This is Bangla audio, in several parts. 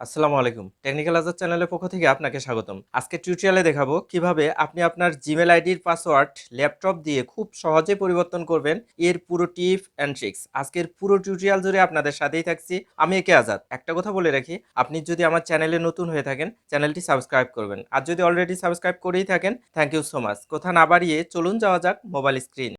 আসসালামু আলাইকুম। টেকনিক্যাল আজাদ চ্যানেলের পক্ষ থেকে আপনাকে স্বাগতম। আজকে টিউটোরিয়ালে দেখাবো কীভাবে আপনি আপনার জিমেল আইডির পাসওয়ার্ড ল্যাপটপ দিয়ে খুব সহজে পরিবর্তন করবেন এর পুরো টিপ অ্যান্ড ট্রিক্স আজকের পুরো টিউটোরিয়াল জুড়ে আপনাদের সাথেই থাকছি। আমি একে আজাদ একটা কথা বলে রাখি, আপনি যদি আমার চ্যানেলে নতুন হয়ে থাকেন চ্যানেলটি সাবস্ক্রাইব করবেন। আর যদি অলরেডি সাবস্ক্রাইব করেই থাকেন থ্যাংক ইউ সো মাচ কথা না বাড়িয়ে চলুন যাওয়া যাক মোবাইল স্ক্রিন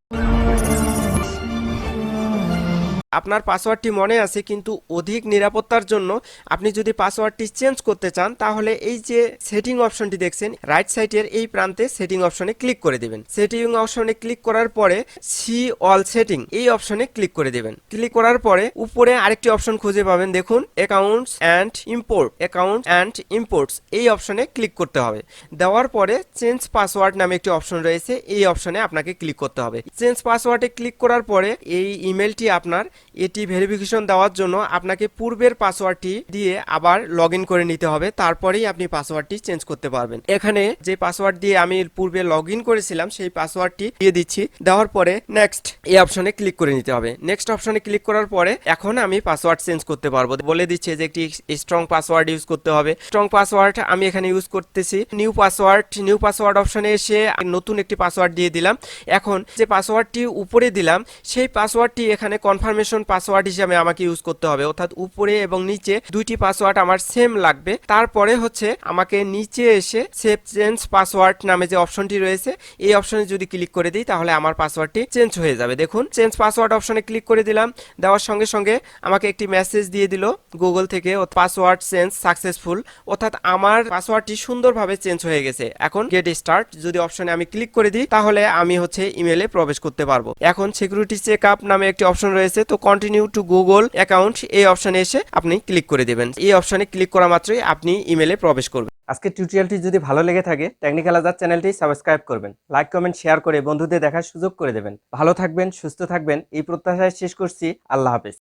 আপনার পাসওয়ার্ডটি মনে আছে, কিন্তু অধিক নিরাপত্তার জন্য আপনি যদি পাসওয়ার্ডটি চেঞ্জ করতে চান, তাহলে এই যে সেটিং অপশনটি দেখছেন, রাইট সাইডের এই প্রান্তে সেটিং অপশনে ক্লিক করে দেবেন। সেটিং অপশনে ক্লিক করার পরে সি অল সেটিং, এই অপশনে ক্লিক করে দেবেন। ক্লিক করার পরে উপরে আরেকটি অপশন খুঁজে পাবেন, দেখুন, accounts and import account and imports, এই অপশনে ক্লিক করতে হবে। দেওয়ার পরে চেঞ্জ পাসওয়ার্ড নামে একটি অপশন রয়েছে, এই অপশনে আপনাকে ক্লিক করতে হবে। চেঞ্জ পাসওয়ার্ডে ক্লিক করার পরে এই ইমেলটি আপনার এটি ভেরিফিকেশন দেওয়ার জন্য আপনাকে পূর্বের পাসওয়ার্ডটি দিয়ে আবার লগ করে নিতে হবে, তারপরেই আপনি পাসওয়ার্ডটি চেঞ্জ করতে পারবেন। এখানে যে পাসওয়ার্ড দিয়ে আমি পূর্বে লগ করেছিলাম, সেই পাসওয়ার্ডটি দিয়ে দিচ্ছি। দেওয়ার পরে নেক্সট এই অপশনে ক্লিক করে নিতে হবে। নেক্সট অপশনে ক্লিক করার পরে এখন আমি পাসওয়ার্ড চেঞ্জ করতে পারব। বলে দিচ্ছে যে একটি স্ট্রং পাসওয়ার্ড ইউজ করতে হবে। স্ট্রং পাসওয়ার্ড আমি এখানে ইউজ করতেছি। নিউ পাসওয়ার্ড নিউ পাসওয়ার্ড অপশনে এসে নতুন একটি পাসওয়ার্ড দিয়ে দিলাম। এখন যে পাসওয়ার্ডটি উপরে দিলাম, সেই পাসওয়ার্ডটি এখানে কনফার্মেশন পাসওয়ার্ড হিসাবে আমাকে ইউজ করতে হবে। অর্থাৎ উপরে এবং নিচে দুইটি পাসওয়ার্ড আমার সেম লাগবে। তারপরে হচ্ছে আমাকে নিচে এসে সেভ চেঞ্জ পাসওয়ার্ড নামে যে অপশনটি রয়েছে, এই অপশনে যদি ক্লিক করে দিই, তাহলে আমার পাসওয়ার্ডটি চেঞ্জ হয়ে যাবে। দেখুন চেঞ্জ পাসওয়ার্ড অপশনে ক্লিক করে দিলাম। দেওয়ার সঙ্গে সঙ্গে আমাকে একটি মেসেজ দিয়ে দিল গুগল থেকে পাসওয়ার্ড চেঞ্জ সাকসেসফুল অর্থাৎ আমার পাসওয়ার্ডটি সুন্দরভাবে চেঞ্জ হয়ে গেছে। এখন গেট স্টার্ট যদি অপশনে আমি ক্লিক করে দিই, তাহলে আমি হচ্ছে ইমেলে প্রবেশ করতে পারব। এখন সিকিউরিটি চেক আপ নামে একটি অপশন রয়েছে, তো কন্টিনিউ টু গুগল অ্যাকাউন্ট এই অপশানে এসে আপনি ক্লিক করে দেবেন। এই অপশানে ক্লিক করা মাত্রই আপনি ইমেলে প্রবেশ করবেন। আজকে টিউটোরিয়ালটি যদি ভালো লেগে থাকে টেকনিক্যাল আজাদ চ্যানেলটি সাবস্ক্রাইব করবেন। লাইক কমেন্ট শেয়ার করে বন্ধুদের দেখার সুযোগ করে দেবেন। ভালো থাকবেন, সুস্থ থাকবেন, এই প্রত্যাশায় শেষ করছি। আল্লাহ হাফেজ।